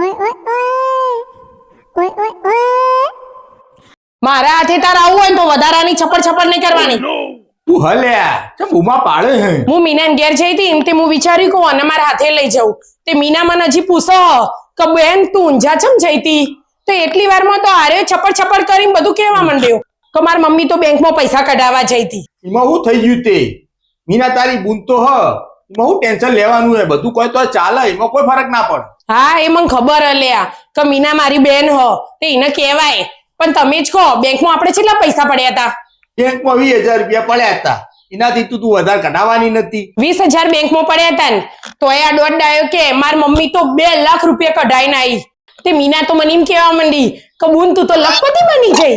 ઓય ઓય ઓય. ઓય ઓય ઓય. મારા હાથે તાર આવું હોય ને તો વધારાની છપડ છપડ નહીં કરવાની. તું હલ્યા ચમ બૂમા પાડે હે? હું મીનાને ઘેર જઈ હતી એમ તે હું વિચાર્યું કે અને મારા હાથે લઈ જાઉં. તે મીના મને હજી પૂછો કે બેન તું ઊંઝા ચમ જઈ હતી? તો એટલી વારમાં તો આરે છપડ છપડ કરીને બધું કહેવા માંડ્યો કે મારી મમ્મી તો બેંકમાં પૈસા કઢાવવા જઈ હતી. એમાં થઈ ગયું તે? મીના તારી બૂન તો હ. એમાં ટેન્શન લેવાનું હે? બધું કોઈ તો ચાલે એમાં કોઈ ફરક ના પડે. હા એ મને ખબર હલ્યા કે મીના મારી બેન હો તે એને કહેવાય. પણ તમે જ કહો બેંકમાં આપણે કેટલા પૈસા પડ્યા હતા? બેંકમાં વીસ હજાર રૂપિયા પડ્યા હતા. એનાથી તું તું વધારે કઢાવવાની નથી. વીસ હજાર બેંકમાં પડ્યા હતા ને તો એ આ દોઢ ડાયો કે મારી મમ્મી તો બે લાખ રૂપિયા કઢાઈને આવી તે મીના તો મને એમ કહેવા માંડી કે બુન તું તો લખપતિ બની જઈ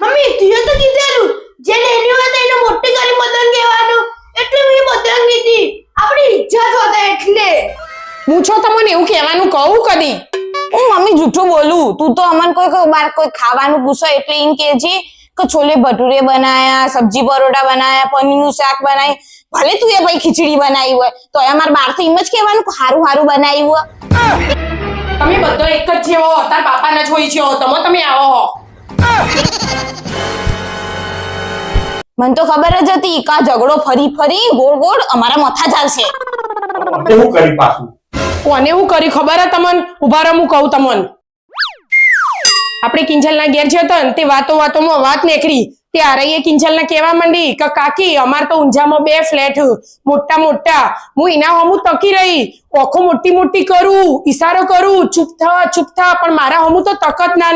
મમ્મી તું તો કીધેલું જે લેની હોય તો એને મોટી કરી બદન કહેવાનું એટલે મેં બદન કીધી આપણી ઇજ્જત હોતા એટલે પૂછો તમને એવું કહેવાનું કહું કદી હું મમ્મી જૂઠું બોલું. તું તો અમને કોઈ કોઈ બાર કોઈ ખાવાનું પૂછો એટલે એમ કે છે કે છોલે ભટુરે બનાયા સબ્જી પરોઠા બનાયા પનીરનું શાક બનાવી ભલે તું એ ભાઈ ખીચડી બનાવી હોય તો એ મારા બહારથી એમ જ કહેવાનું કે હારું હારું બનાવ્યું હોય. તમે બધો એક જ જેવો તાર બાપાના જ હોય છો તમે તમે આવો હો. મને તો ખબર જ હતી કે આ ઝઘડો ફરી ફરી ગોળ ગોળ અમારા મથા ચાલશે. હું કરી પાછું? કોને હું કરી ખબર હે તમને? ઊભા રહો કહું તમને. આપણે કિંજલના ઘેર જતો ને તે વાતો વાતોમાં વાત નીકળી તે આરઈએ કિંજલને કહેવા માંડી કે, કાકી, અમાર તો ઊંઝામાં બે ફ્લેટ મોટા મોટા. હું એના હમું તકી રહી. ઓખો મોટી મોટી કરું, ઈશારો કરું. ચૂપ થા ચૂપ થા, પણ મારા હમું તો તકત ના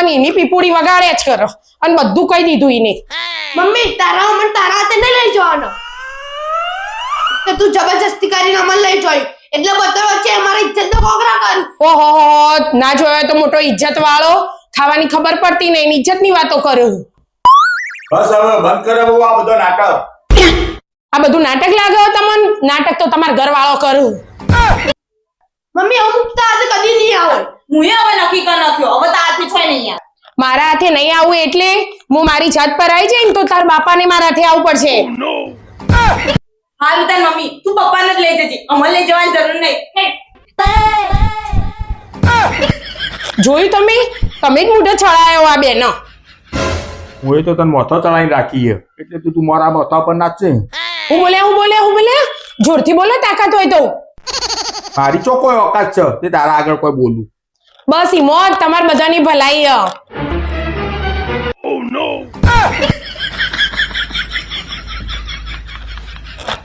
અને એની પીપુડી વગાડ્યા જ કરો. અને બધું કહી દીધું એને. મમ્મી, તારા અમન તારા હાથે નહીં લઈ જવાનો. તું જબરજસ્તી કરીને અમન લઈ જોઈ. એટલે બધો વચ્ચે અમારી ઇજ્જત નો કોગરા કર ઓહો ના જોયો તો મોટો ઇજ્જત વાળો ખાવાની ખબર પડતી નહીં ઇજ્જતની વાતો કરું બસ હવે બંધ કરો બહુ આ બધો નાટક. આ બધું નાટક લાગે હો તમને? નાટક તો તમાર ઘરવાળો કરું મમ્મી અમુક તો આજે કદી નહીં આવે. હું હવે નક્કી કર નાખ્યો. હવે તારથી છે નહીં યાર. મારા હાથે નહીં આવું એટલે હું મારી જાત પર આવી જાય ને તો તાર બાપાને મારા હાથે આવવું પડશે. હાલ તાર મમ્મી તું પપ્પાને જ લઈ જજે. અમને લઈ જવાની જરૂર નહીં. જોયું તમે? તમે જ મોઢે ચડાયો આ બેન. હું તો તને મોથો ચડાવીને રાખીએ એટલે તું તું મારા મોથા પર નાચશે હું બોલ્યા હું બોલે હું બોલ્યા જોરથી બોલે તાકાત હોય તો. મારી ચોખ્ખો ઓકાત છે. તે તારા આગળ કોઈ બોલું. બસ ઈ મોત તમાર બધાની ભલાઈ હ.